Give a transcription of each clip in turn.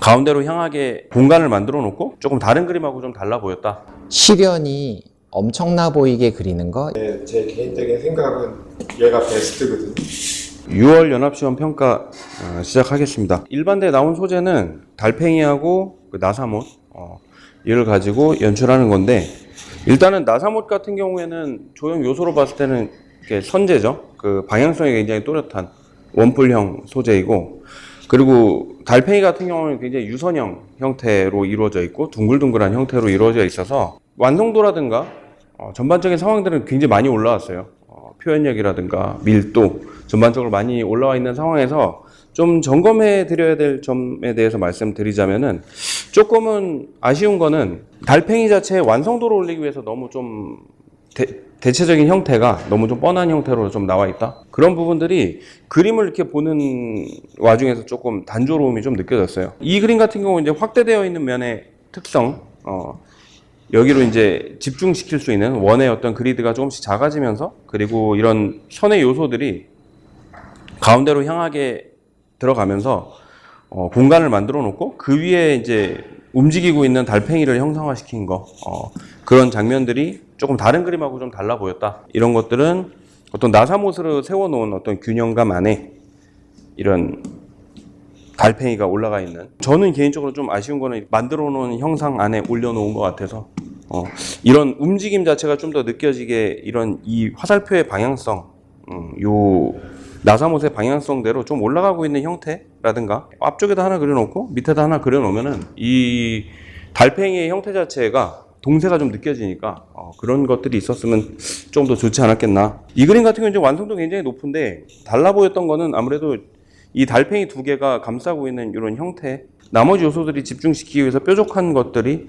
가운데로 향하게 공간을 만들어 놓고 조금 다른 그림하고 좀 달라 보였다. 시련이 엄청나 보이게 그리는 거 네, 제 개인적인 생각은 얘가 베스트거든요. 6월 연합시험 평가 어, 시작하겠습니다. 일반대에 나온 소재는 달팽이하고 그 나사못 어, 이를 가지고 연출하는 건데 일단은 나사못 같은 경우에는 조형 요소로 봤을 때는 이렇게 선재죠. 그 방향성이 굉장히 또렷한 원뿔형 소재이고 그리고 달팽이 같은 경우는 굉장히 유선형 형태로 이루어져 있고 둥글둥글한 형태로 이루어져 있어서 완성도라든가 어, 전반적인 상황들은 굉장히 많이 올라왔어요. 어, 표현력이라든가 밀도 전반적으로 많이 올라와 있는 상황에서 좀 점검해 드려야 될 점에 대해서 말씀드리자면은 조금은 아쉬운 거는 달팽이 자체의 완성도를 올리기 위해서 너무 좀 대, 대체적인 형태가 너무 좀 뻔한 형태로 좀 나와 있다. 그런 부분들이 그림을 이렇게 보는 와중에서 조금 단조로움이 좀 느껴졌어요. 이 그림 같은 경우 이제 확대되어 있는 면의 특성, 어, 여기로 이제 집중시킬 수 있는 원의 어떤 그리드가 조금씩 작아지면서 그리고 이런 선의 요소들이 가운데로 향하게 들어가면서 어, 공간을 만들어 놓고 그 위에 이제 움직이고 있는 달팽이를 형상화시킨 거 어, 그런 장면들이 조금 다른 그림하고 좀 달라 보였다. 이런 것들은 어떤 나사못으로 세워놓은 어떤 균형감 안에 이런 달팽이가 올라가 있는 저는 개인적으로 좀 아쉬운 거는 만들어 놓은 형상 안에 올려놓은 것 같아서 어, 이런 움직임 자체가 좀 더 느껴지게 이런 이 화살표의 방향성 음, 요 나사못의 방향성대로 좀 올라가고 있는 형태라든가 앞쪽에다 하나 그려놓고 밑에다 하나 그려놓으면은 이 달팽이의 형태 자체가 동세가 좀 느껴지니까 어, 그런 것들이 있었으면 좀 더 좋지 않았겠나. 이 그림 같은 경우는 완성도 굉장히 높은데 달라 보였던 거는 아무래도 이 달팽이 두 개가 감싸고 있는 이런 형태 나머지 요소들이 집중시키기 위해서 뾰족한 것들이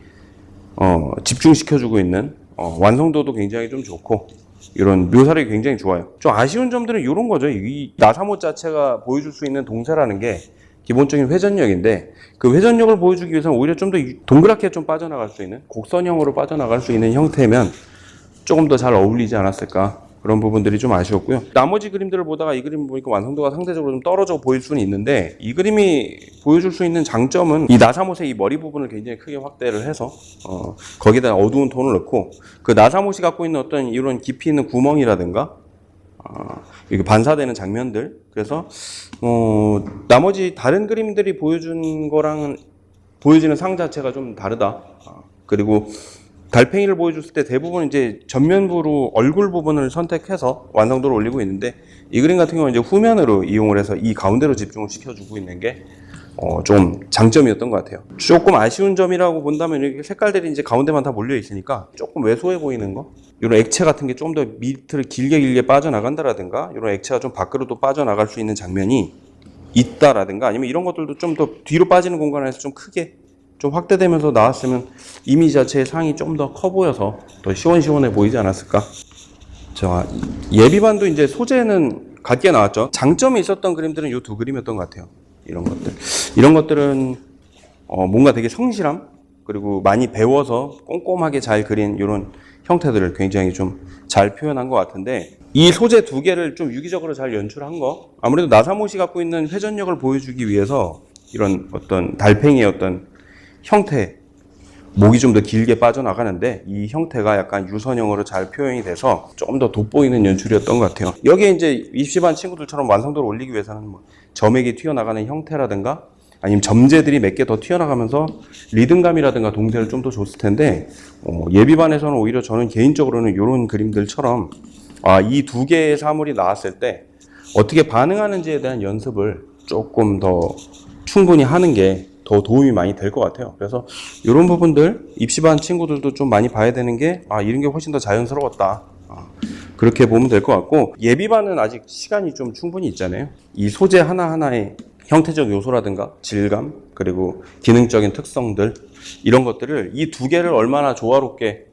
어, 집중시켜주고 있는 어, 완성도도 굉장히 좀 좋고 이런 묘사력이 굉장히 좋아요. 좀 아쉬운 점들은 이런 거죠. 이 나사못 자체가 보여줄 수 있는 동세라는 게 기본적인 회전력인데 그 회전력을 보여주기 위해서는 오히려 좀 더 동그랗게 좀 빠져나갈 수 있는 곡선형으로 빠져나갈 수 있는 형태면 조금 더 잘 어울리지 않았을까 그런 부분들이 좀 아쉬웠고요. 나머지 그림들을 보다가 이 그림 보니까 완성도가 상대적으로 좀 떨어져 보일 수는 있는데 이 그림이 보여줄 수 있는 장점은 이 나사못의 이 머리 부분을 굉장히 크게 확대를 해서 어, 거기다 어두운 톤을 넣고 그 나사못이 갖고 있는 어떤 이런 깊이 있는 구멍이라든가 어, 이게 반사되는 장면들 그래서 어, 나머지 다른 그림들이 보여준 거랑은 보여지는 상 자체가 좀 다르다. 어, 그리고 달팽이를 보여줬을 때 대부분 이제 전면부로 얼굴 부분을 선택해서 완성도를 올리고 있는데 이 그림 같은 경우는 이제 후면으로 이용을 해서 이 가운데로 집중을 시켜주고 있는 게 어, 좀 장점이었던 것 같아요. 조금 아쉬운 점이라고 본다면 이렇게 색깔들이 이제 가운데만 다 몰려 있으니까 조금 왜소해 보이는 거? 이런 액체 같은 게 좀 더 밑을 길게 길게 빠져나간다라든가 이런 액체가 좀 밖으로 또 빠져나갈 수 있는 장면이 있다라든가 아니면 이런 것들도 좀 더 뒤로 빠지는 공간에서 좀 크게 좀 확대되면서 나왔으면 이미지 자체의 상이 좀 더 커 보여서 더 시원시원해 보이지 않았을까? 자, 예비반도 이제 소재는 같게 나왔죠. 장점이 있었던 그림들은 이 두 그림이었던 것 같아요. 이런 것들. 이런 것들은 어, 뭔가 되게 성실함 그리고 많이 배워서 꼼꼼하게 잘 그린 이런 형태들을 굉장히 좀 잘 표현한 것 같은데 이 소재 두 개를 좀 유기적으로 잘 연출한 거 아무래도 나사못이 갖고 있는 회전력을 보여주기 위해서 이런 어떤 달팽이의 어떤 형태 목이 좀 더 길게 빠져나가는데 이 형태가 약간 유선형으로 잘 표현이 돼서 조금 더 돋보이는 연출이었던 것 같아요. 여기에 이제 입시반 친구들처럼 완성도를 올리기 위해서는 뭐 점액이 튀어나가는 형태라든가 아니면 점재들이 몇 개 더 튀어나가면서 리듬감이라든가 동세를 좀 더 줬을 텐데 어, 예비반에서는 오히려 저는 개인적으로는 이런 그림들처럼 아, 이 두 개의 사물이 나왔을 때 어떻게 반응하는지에 대한 연습을 조금 더 충분히 하는 게 더 도움이 많이 될 것 같아요. 그래서 이런 부분들 입시반 친구들도 좀 많이 봐야 되는 게 아, 이런 게 훨씬 더 자연스러웠다. 아, 그렇게 보면 될 것 같고 예비반은 아직 시간이 좀 충분히 있잖아요. 이 소재 하나하나의 형태적 요소라든가 질감 그리고 기능적인 특성들 이런 것들을 이 두 개를 얼마나 조화롭게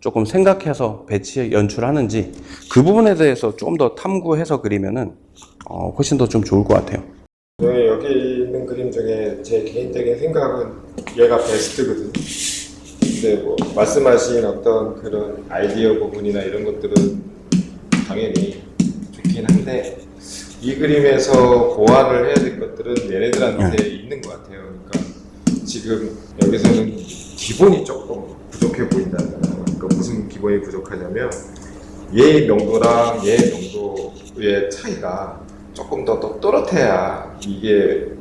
조금 생각해서 배치 연출하는지 그 부분에 대해서 좀 더 탐구해서 그리면은 어, 훨씬 더 좀 좋을 것 같아요. 네, 여기 있는 그림 중에 제 개인적인 생각은 얘가 베스트거든요. 근데 뭐 말씀하신 어떤 그런 아이디어 부분이나 이런 것들은 당연히 좋긴 한데 이 그림에서 보완을 해야 될 것들은 얘네들한테 있는 것 같아요. 그러니까 지금 여기서는 기본이 조금 부족해 보인다는 거예요. 그러니까 무슨 기본이 부족하냐면 얘 명도랑 얘 명도의 차이가 조금 더, 더 또렷해야 이게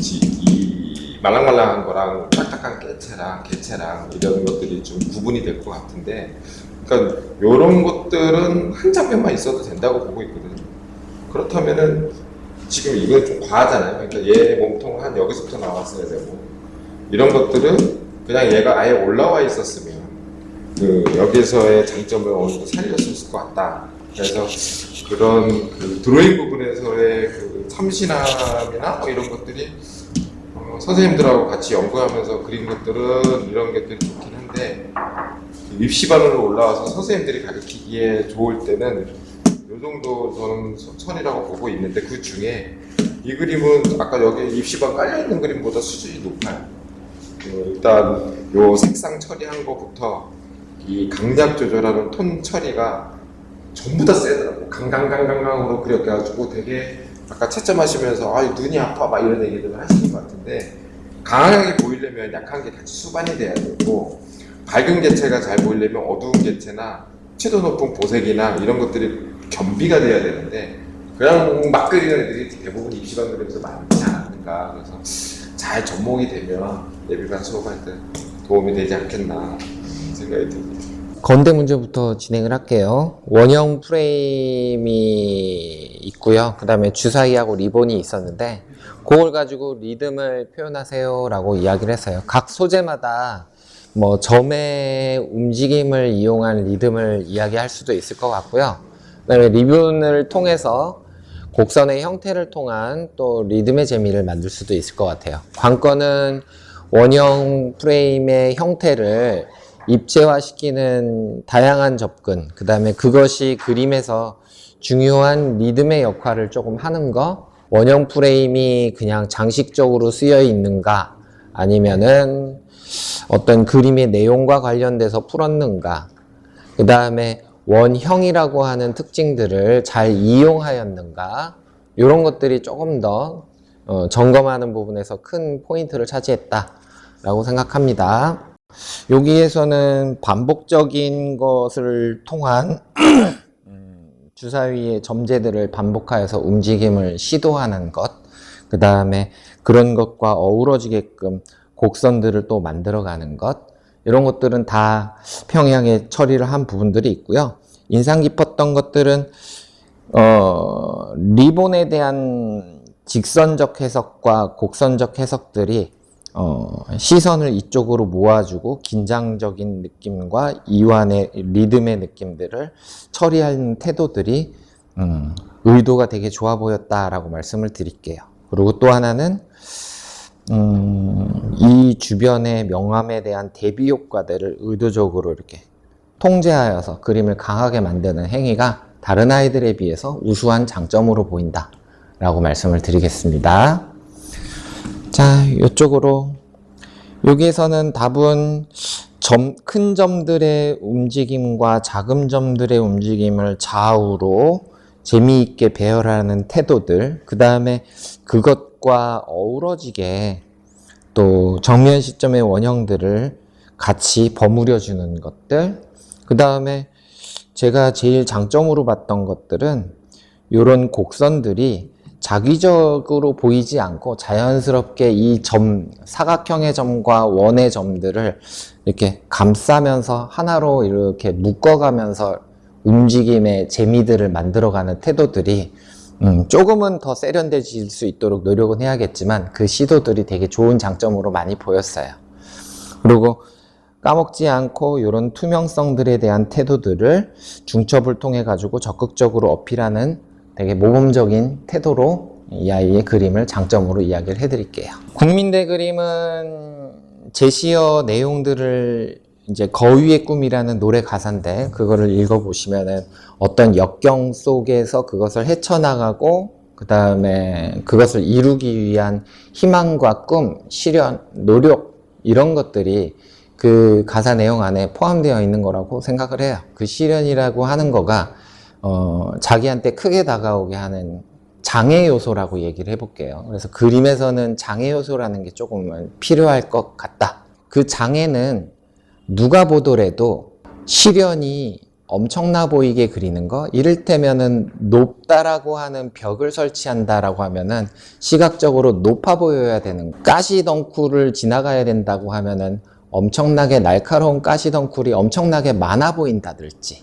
지- 이 말랑말랑한 거랑 딱딱한 깨체랑 개체랑 이런 것들이 좀 구분이 될 것 같은데 그러니까 이런 것들은 한 장면만 있어도 된다고 보고 있거든요. 그렇다면은 지금 이건 좀 과하잖아요. 그러니까 얘 몸통 한 여기서부터 나왔어야 되고 이런 것들은 그냥 얘가 아예 올라와 있었으면 그 여기서의 장점을 어느 정도 살렸을 것 같다. 그래서 그런 그 드로잉 부분에서의 그 참신함이나 뭐 이런 것들이 어, 선생님들하고 같이 연구하면서 그린 것들은 이런 것들이 좋긴 한데 입시 반으로 올라와서 선생님들이 가르치기에 좋을 때는 이 정도 저는 선이라고 보고 있는데 그 중에 이 그림은 아까 여기 입시반 깔려 있는 그림보다 수준이 높아요. 그 일단 요 색상 처리한 것부터 이 강약 조절하는 톤 처리가 전부 다 세더라고. 강강강강강으로 그려가지고 되게 아까 채점하시면서 아 눈이 아파 막 이런 얘기들을 하시는 것 같은데 강하게 보이려면 약한 게 같이 수반이 돼야 되고 밝은 개체가 잘 보이려면 어두운 개체나 채도 높은 보색이나 이런 것들이 겸비가 돼야 되는데 그냥 막 그리는 애들이 대부분 입시반 그림에서 많지 않은가 그래서 잘 접목이 되면 예비반 수업할 때 도움이 되지 않겠나 생각이 듭니다. 건대 문제부터 진행을 할게요. 원형 프레임이 있고요. 그 다음에 주사위하고 리본이 있었는데 그걸 가지고 리듬을 표현하세요 라고 이야기를 했어요. 각 소재마다 뭐 점의 움직임을 이용한 리듬을 이야기할 수도 있을 것 같고요. 그다음에 리본을 통해서 곡선의 형태를 통한 또 리듬의 재미를 만들 수도 있을 것 같아요. 관건은 원형 프레임의 형태를 입체화시키는 다양한 접근, 그 다음에 그것이 그림에서 중요한 리듬의 역할을 조금 하는 거, 원형 프레임이 그냥 장식적으로 쓰여 있는가, 아니면은 어떤 그림의 내용과 관련돼서 풀었는가, 그 다음에 원형이라고 하는 특징들을 잘 이용하였는가, 이런 것들이 조금 더 어, 점검하는 부분에서 큰 포인트를 차지했다라고 생각합니다. 여기에서는 반복적인 것을 통한 음, 주사위의 점재들을 반복하여서 움직임을 시도하는 것, 그 다음에 그런 것과 어우러지게끔 곡선들을 또 만들어가는 것, 이런 것들은 다 평양에 처리를 한 부분들이 있고요. 인상 깊었던 것들은 어, 리본에 대한 직선적 해석과 곡선적 해석들이 어, 시선을 이쪽으로 모아주고 긴장적인 느낌과 이완의 리듬의 느낌들을 처리하는 태도들이 음, 의도가 되게 좋아 보였다라고 말씀을 드릴게요. 그리고 또 하나는 음, 이 주변의 명암에 대한 대비 효과들을 의도적으로 이렇게 통제하여서 그림을 강하게 만드는 행위가 다른 아이들에 비해서 우수한 장점으로 보인다 라고 말씀을 드리겠습니다. 자, 이쪽으로 여기에서는 답은 점, 큰 점들의 움직임과 작은 점들의 움직임을 좌우로 재미있게 배열하는 태도들, 그 다음에 그것과 어우러지게 또 정면 시점의 원형들을 같이 버무려 주는 것들, 그 다음에 제가 제일 장점으로 봤던 것들은 이런 곡선들이 자기적으로 보이지 않고 자연스럽게 이 점, 사각형의 점과 원의 점들을 이렇게 감싸면서 하나로 이렇게 묶어가면서 움직임의 재미들을 만들어가는 태도들이 음, 조금은 더 세련돼질 수 있도록 노력은 해야겠지만 그 시도들이 되게 좋은 장점으로 많이 보였어요. 그리고 까먹지 않고 이런 투명성들에 대한 태도들을 중첩을 통해 가지고 적극적으로 어필하는 되게 모범적인 태도로 이 아이의 그림을 장점으로 이야기를 해드릴게요. 국민대 그림은 제시어 내용들을 이제 거위의 꿈이라는 노래 가사인데 그거를 읽어보시면은 어떤 역경 속에서 그것을 헤쳐나가고 그 다음에 그것을 이루기 위한 희망과 꿈, 실현, 노력 이런 것들이 그 가사 내용 안에 포함되어 있는 거라고 생각을 해요. 그 실현이라고 하는 거가 어, 자기한테 크게 다가오게 하는 장애 요소라고 얘기를 해볼게요. 그래서 그림에서는 장애 요소라는 게 조금은 필요할 것 같다. 그 장애는 누가 보더라도 시련이 엄청나 보이게 그리는 거, 이를테면은 높다라고 하는 벽을 설치한다라고 하면은 시각적으로 높아 보여야 되는 거. 가시덩쿨을 지나가야 된다고 하면은 엄청나게 날카로운 가시덩쿨이 엄청나게 많아 보인다든지.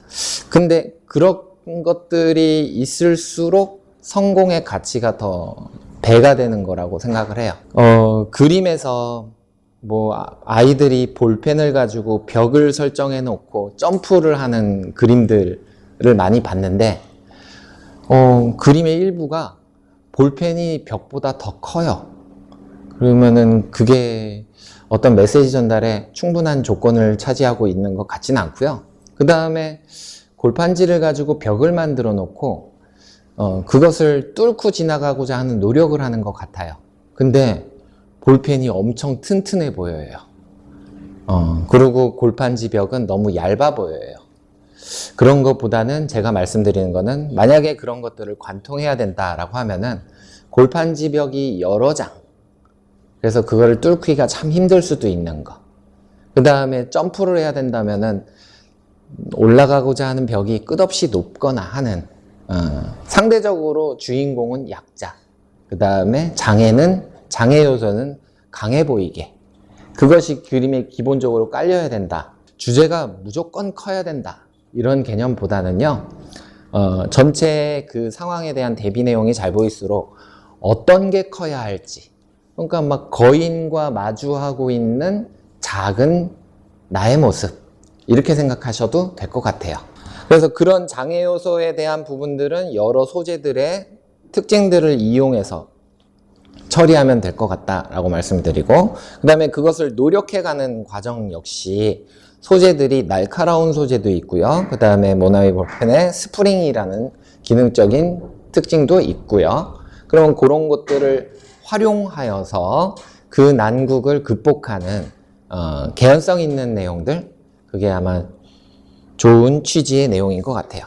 근데 그런 것들이 있을수록 성공의 가치가 더 배가 되는 거라고 생각을 해요. 어, 그림에서 뭐 아- 아이들이 볼펜을 가지고 벽을 설정해 놓고 점프를 하는 그림들을 많이 봤는데 어, 그림의 일부가 볼펜이 벽보다 더 커요. 그러면은 그게 어떤 메시지 전달에 충분한 조건을 차지하고 있는 것 같지는 않고요. 그 다음에 골판지를 가지고 벽을 만들어 놓고 어, 그것을 뚫고 지나가고자 하는 노력을 하는 것 같아요. 근데 볼펜이 엄청 튼튼해 보여요. 어, 그리고 골판지 벽은 너무 얇아 보여요. 그런 것보다는 제가 말씀드리는 거는 만약에 그런 것들을 관통해야 된다라고 하면은 골판지 벽이 여러 장. 그래서 그거를 뚫기가 참 힘들 수도 있는 거. 그 다음에 점프를 해야 된다면은 올라가고자 하는 벽이 끝없이 높거나 하는 어, 상대적으로 주인공은 약자. 그 다음에 장애는 장애 요소는 강해 보이게. 그것이 그림에 기본적으로 깔려야 된다. 주제가 무조건 커야 된다. 이런 개념보다는요. 어, 전체 그 상황에 대한 대비 내용이 잘 보일수록 어떤 게 커야 할지. 그러니까 막 거인과 마주하고 있는 작은 나의 모습. 이렇게 생각하셔도 될 것 같아요. 그래서 그런 장애 요소에 대한 부분들은 여러 소재들의 특징들을 이용해서 처리하면 될 것 같다라고 말씀드리고 그 다음에 그것을 노력해가는 과정 역시 소재들이 날카로운 소재도 있고요. 그 다음에 모나미 볼펜의 스프링이라는 기능적인 특징도 있고요. 그러면 그런 것들을 활용하여서 그 난국을 극복하는 어, 개연성 있는 내용들 그게 아마 좋은 취지의 내용인 것 같아요.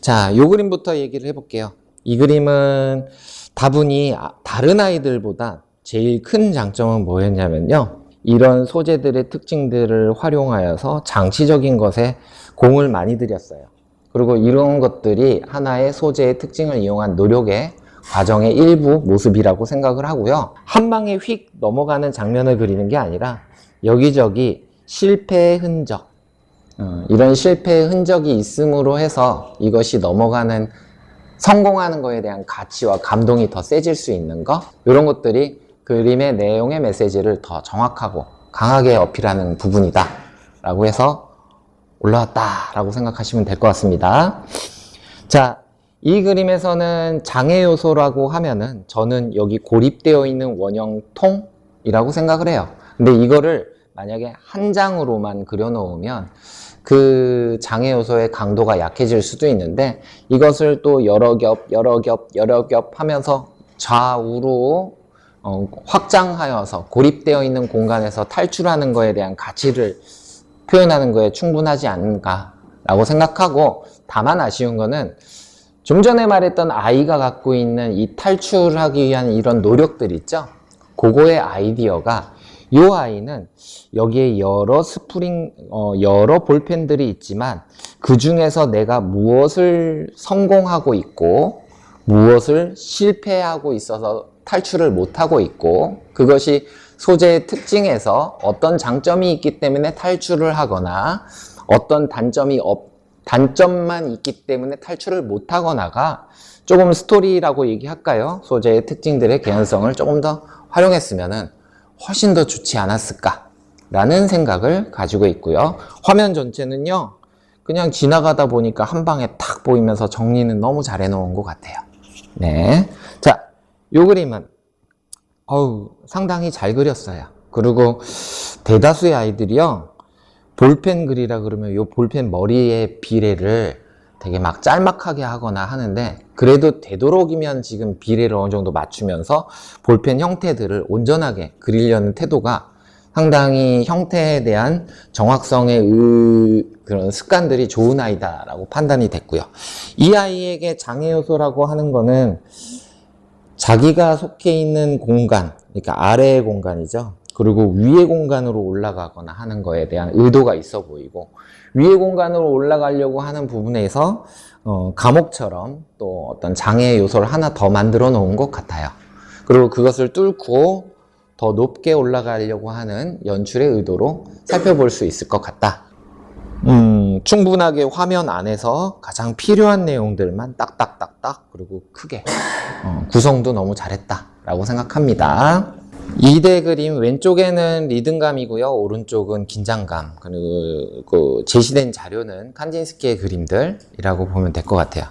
자, 요 그림부터 얘기를 해볼게요. 이 그림은 다분히 아- 다른 아이들보다 제일 큰 장점은 뭐였냐면요. 이런 소재들의 특징들을 활용하여서 장치적인 것에 공을 많이 들였어요. 그리고 이런 것들이 하나의 소재의 특징을 이용한 노력의 과정의 일부 모습이라고 생각을 하고요. 한 방에 휙 넘어가는 장면을 그리는 게 아니라 여기저기 실패의 흔적, 어, 이런 실패의 흔적이 있음으로 해서 이것이 넘어가는 성공하는 거에 대한 가치와 감동이 더 세질 수 있는 거 이런 것들이 그림의 내용의 메시지를 더 정확하고 강하게 어필하는 부분이다 라고 해서 올라왔다 라고 생각하시면 될 것 같습니다 자, 이 그림에서는 장애 요소라고 하면은 저는 여기 고립되어 있는 원형 통이라고 생각을 해요. 근데 이거를 만약에 한 장으로만 그려놓으면 그 장애 요소의 강도가 약해질 수도 있는데 이것을 또 여러 겹, 여러 겹, 여러 겹 하면서 좌우로 어, 확장하여서 고립되어 있는 공간에서 탈출하는 거에 대한 가치를 표현하는 거에 충분하지 않은가라고 생각하고 다만 아쉬운 거는 좀 전에 말했던 아이가 갖고 있는 이 탈출하기 위한 이런 노력들 있죠? 그거의 아이디어가 이 아이는 여기에 여러 스프링, 어, 여러 볼펜들이 있지만 그 중에서 내가 무엇을 성공하고 있고 무엇을 실패하고 있어서 탈출을 못하고 있고 그것이 소재의 특징에서 어떤 장점이 있기 때문에 탈출을 하거나 어떤 단점이 없, 단점만 있기 때문에 탈출을 못하거나가 조금 스토리라고 얘기할까요? 소재의 특징들의 개연성을 조금 더 활용했으면은 훨씬 더 좋지 않았을까라는 생각을 가지고 있고요. 화면 전체는요, 그냥 지나가다 보니까 한 방에 탁 보이면서 정리는 너무 잘 해놓은 것 같아요. 네. 자, 요 그림은, 어우, 상당히 잘 그렸어요. 그리고 대다수의 아이들이요, 볼펜 그리라 그러면 요 볼펜 머리의 비례를 되게 막 짤막하게 하거나 하는데 그래도 되도록이면 지금 비례를 어느 정도 맞추면서 볼펜 형태들을 온전하게 그리려는 태도가 상당히 형태에 대한 정확성의 의- 그런 습관들이 좋은 아이다라고 판단이 됐고요. 이 아이에게 장애 요소라고 하는 거는 자기가 속해 있는 공간, 그러니까 아래의 공간이죠. 그리고 위의 공간으로 올라가거나 하는 거에 대한 의도가 있어 보이고, 위의 공간으로 올라가려고 하는 부분에서 어, 감옥처럼 또 어떤 장애 요소를 하나 더 만들어 놓은 것 같아요. 그리고 그것을 뚫고 더 높게 올라가려고 하는 연출의 의도로 살펴볼 수 있을 것 같다. 음, 충분하게 화면 안에서 가장 필요한 내용들만 딱딱딱딱 그리고 크게 어, 구성도 너무 잘했다라고 생각합니다. 2대 그림 왼쪽에는 리듬감이고요. 오른쪽은 긴장감. 그리고 그 제시된 자료는 칸딘스키의 그림들이라고 보면 될 것 같아요.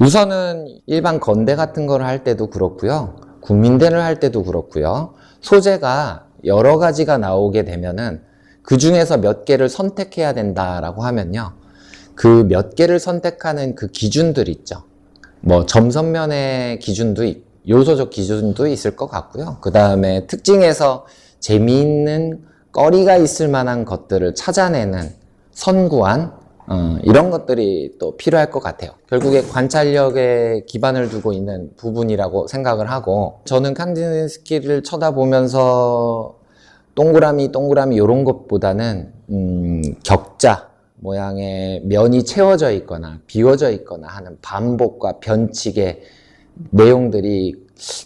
우선은 일반 건대 같은 걸 할 때도 그렇고요. 국민대를 할 때도 그렇고요. 소재가 여러 가지가 나오게 되면은 그 중에서 몇 개를 선택해야 된다라고 하면요. 그 몇 개를 선택하는 그 기준들 있죠. 뭐 점선면의 기준도 있, 요소적 기준도 있을 것 같고요. 그 다음에 특징에서 재미있는 거리가 있을 만한 것들을 찾아내는 선구안 어, 이런 것들이 또 필요할 것 같아요. 결국에 관찰력에 기반을 두고 있는 부분이라고 생각을 하고 저는 칸디스키를 쳐다보면서 동그라미 동그라미 이런 것보다는 음, 격자 모양의 면이 채워져 있거나 비워져 있거나 하는 반복과 변칙의 내용들이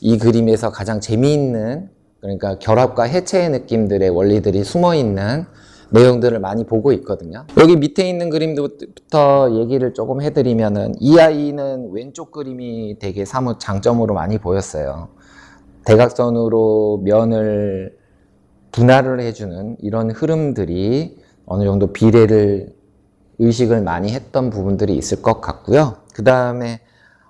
이 그림에서 가장 재미있는 그러니까 결합과 해체의 느낌들의 원리들이 숨어 있는 내용들을 많이 보고 있거든요. 여기 밑에 있는 그림부터 얘기를 조금 해드리면은 이 아이는 왼쪽 그림이 되게 사뭇 장점으로 많이 보였어요. 대각선으로 면을 분할을 해주는 이런 흐름들이 어느 정도 비례를 의식을 많이 했던 부분들이 있을 것 같고요. 그 다음에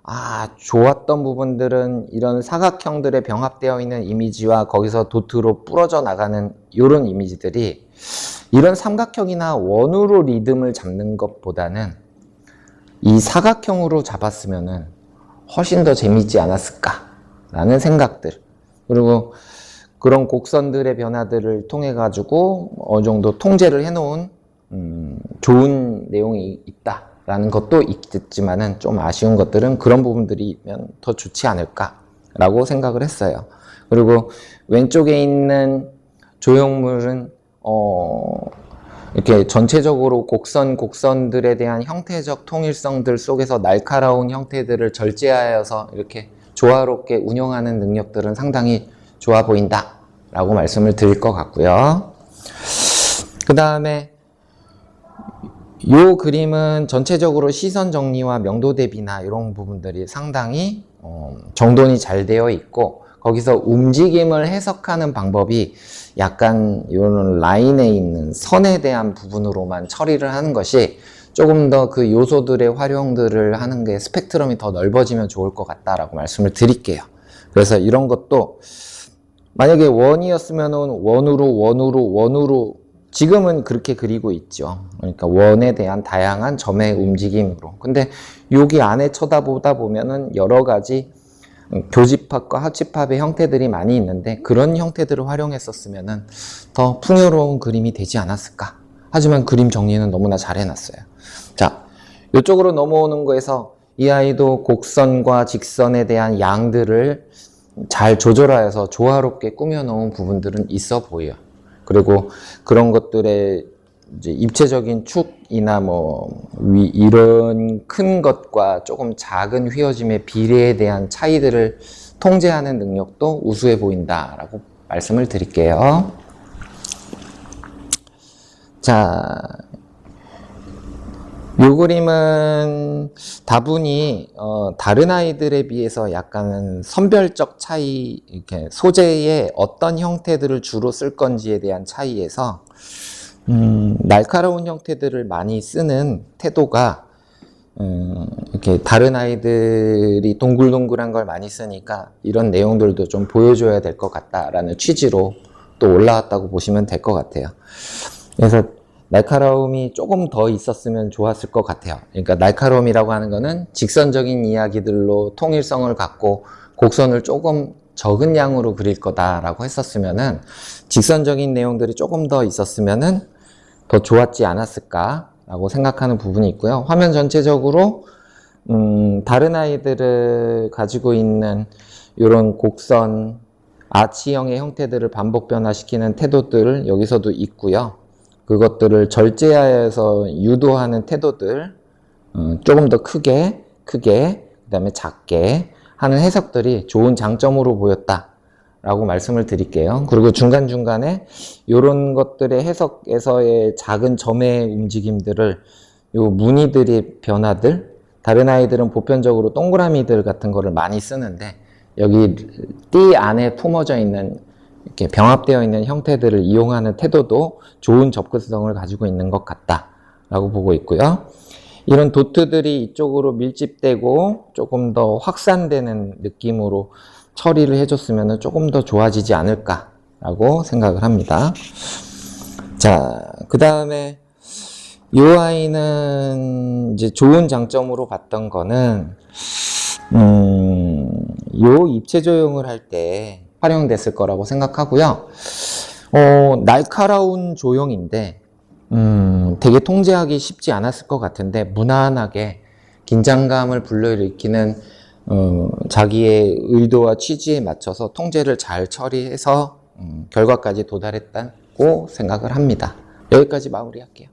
아 좋았던 부분들은 이런 사각형들의 병합되어 있는 이미지와 거기서 도트로 부러져 나가는 이런 이미지들이 이런 삼각형이나 원으로 리듬을 잡는 것보다는 이 사각형으로 잡았으면은 훨씬 더 재미있지 않았을까라는 생각들. 그리고 그런 곡선들의 변화들을 통해 가지고 어느 정도 통제를 해놓은 음, 좋은 내용이 있다 라는 것도 있겠지만은 좀 아쉬운 것들은 그런 부분들이면 더 좋지 않을까라고 생각을 했어요. 그리고 왼쪽에 있는 조형물은 어 이렇게 전체적으로 곡선 곡선들에 대한 형태적 통일성들 속에서 날카로운 형태들을 절제하여서 이렇게 조화롭게 운영하는 능력들은 상당히 좋아 보인다라고 말씀을 드릴 것 같고요. 그 다음에 이 그림은 전체적으로 시선 정리와 명도 대비나 이런 부분들이 상당히 어, 정돈이 잘 되어 있고 거기서 움직임을 해석하는 방법이 약간 이런 라인에 있는 선에 대한 부분으로만 처리를 하는 것이 조금 더 그 요소들의 활용들을 하는 게 스펙트럼이 더 넓어지면 좋을 것 같다라고 말씀을 드릴게요. 그래서 이런 것도 만약에 원이었으면 원으로 원으로 원으로 지금은 그렇게 그리고 있죠. 그러니까 원에 대한 다양한 점의 움직임으로. 근데 여기 안에 쳐다보다 보면은 여러 가지 교집합과 합집합의 형태들이 많이 있는데 그런 형태들을 활용했었으면은 더 풍요로운 그림이 되지 않았을까. 하지만 그림 정리는 너무나 잘 해놨어요. 자, 이쪽으로 넘어오는 거에서 이 아이도 곡선과 직선에 대한 양들을 잘 조절하여서 조화롭게 꾸며놓은 부분들은 있어 보여요. 그리고 그런 것들의 이제 입체적인 축이나 뭐 위, 이런 큰 것과 조금 작은 휘어짐의 비례에 대한 차이들을 통제하는 능력도 우수해 보인다라고 말씀을 드릴게요. 자, 요 그림은 다분히 어, 다른 아이들에 비해서 약간 선별적 차이, 이렇게 소재의 어떤 형태들을 주로 쓸 건지에 대한 차이에서 음, 날카로운 형태들을 많이 쓰는 태도가 음, 이렇게 다른 아이들이 동글동글한 걸 많이 쓰니까 이런 내용들도 좀 보여줘야 될 것 같다라는 취지로 또 올라왔다고 보시면 될 것 같아요. 그래서 날카로움이 조금 더 있었으면 좋았을 것 같아요. 그러니까 날카로움이라고 하는 거는 직선적인 이야기들로 통일성을 갖고 곡선을 조금 적은 양으로 그릴 거다라고 했었으면은 직선적인 내용들이 조금 더 있었으면은 더 좋았지 않았을까라고 생각하는 부분이 있고요. 화면 전체적으로 음, 다른 아이들을 가지고 있는 이런 곡선, 아치형의 형태들을 반복 변화시키는 태도들을 여기서도 있고요. 그것들을 절제하여서 유도하는 태도들, 어, 조금 더 크게, 크게, 그 다음에 작게 하는 해석들이 좋은 장점으로 보였다 라고 말씀을 드릴게요. 그리고 중간중간에 이런 것들의 해석에서의 작은 점의 움직임들을 요 무늬들의 변화들, 다른 아이들은 보편적으로 동그라미들 같은 거를 많이 쓰는데 여기 띠 안에 품어져 있는 이렇게 병합되어 있는 형태들을 이용하는 태도도 좋은 접근성을 가지고 있는 것 같다라고 보고 있고요. 이런 도트들이 이쪽으로 밀집되고 조금 더 확산되는 느낌으로 처리를 해줬으면 조금 더 좋아지지 않을까라고 생각을 합니다. 자, 그 다음에 이 아이는 이제 좋은 장점으로 봤던 거는 음, 요 입체 조형을 할 때 활용됐을 거라고 생각하고요. 어, 날카로운 조형인데 음, 되게 통제하기 쉽지 않았을 것 같은데 무난하게 긴장감을 불러일으키는 어, 자기의 의도와 취지에 맞춰서 통제를 잘 처리해서 음, 결과까지 도달했다고 생각을 합니다. 여기까지 마무리할게요.